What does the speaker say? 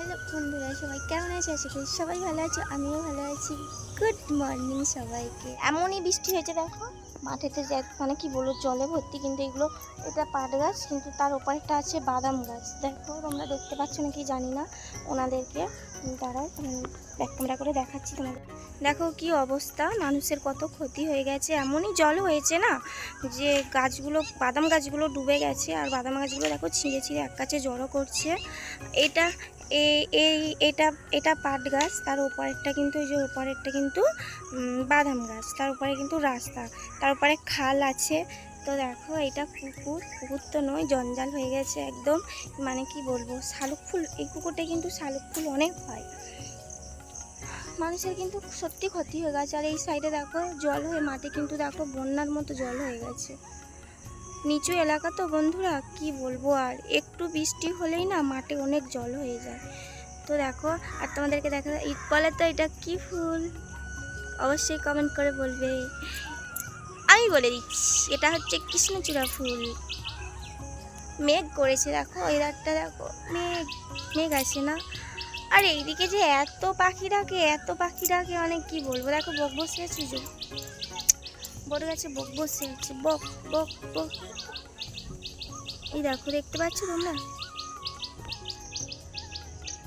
Hello বন্ধুরা, সবাই কেমন আছে? আশা করি সবাই ভালো আছে, আমিও ভালো আছি। গুড মর্নিং সবাইকে। এমনই বৃষ্টি হয়েছে, দেখো। মাঠেতে মানে কি বলব, জলে ভর্তি, কিন্তু এগুলো এটা পাট গাছ, কিন্তু তার ওপারটা আছে বাদাম গাছ। দেখো, তোমরা দেখতে পাচ্ছ নাকি জানি না ওনাদেরকে। তারা ব্যাক ক্যামেরা করে দেখাচ্ছি তোমাদের। দেখো কি অবস্থা, মানুষের কত ক্ষতি হয়ে গেছে। এমনই জল হয়েছে না যে গাছগুলো, বাদাম গাছগুলো ডুবে গেছে, আর বাদাম গাছগুলো দেখো ছিঁড়ে ছিঁড়ে এক কাছে জড়ো করছে। এটা এই এই, এটা এটা পাট গাছ, তার ওপারেরটা কিন্তু এই যে ওপারেরটা কিন্তু বাদাম গাছ, তার উপরে কিন্তু রাস্তা, তার উপরে খাল আছে। তো দেখো, এটা পুকুর পুকুর তো নয়, জঞ্জাল হয়ে গেছে একদম মানে কি বলব, শালুক ফুল, এই পুকুরটা কিন্তু শালুক ফুল অনেক হয়। মানুষের কিন্তু সত্যি ক্ষতি হয়ে গেছে, আর এই সাইডে দেখো, জল হয়ে, মাঠে কিন্তু দেখো, বন্যার মতো জল হয়ে গেছে। নিচু এলাকা তো বন্ধুরা, কি বলব আর? একটু বৃষ্টি হলেই না মাঠে অনেক জল হয়ে যায়। তো দেখো, আর তোমাদেরকে দেখা বলে তো এটা কি ফুল? অবশ্যই কমেন্ট করে বলবে। আমি বলে দিচ্ছি, এটা হচ্ছে কৃষ্ণচূড়া ফুল। মেঘ করেছে, দেখো রাতটা দেখো, মেঘ মেঘ আছে না। আর এইদিকে যে এত পাখি ডাকে, এত পাখি ডাকে অনেক কি বলব? দেখো, বক বসে আছে যে বড় গাছে বক বসে আছে বক বক বক। এই দেখো দেখতে পাচ্ছ তোমরা?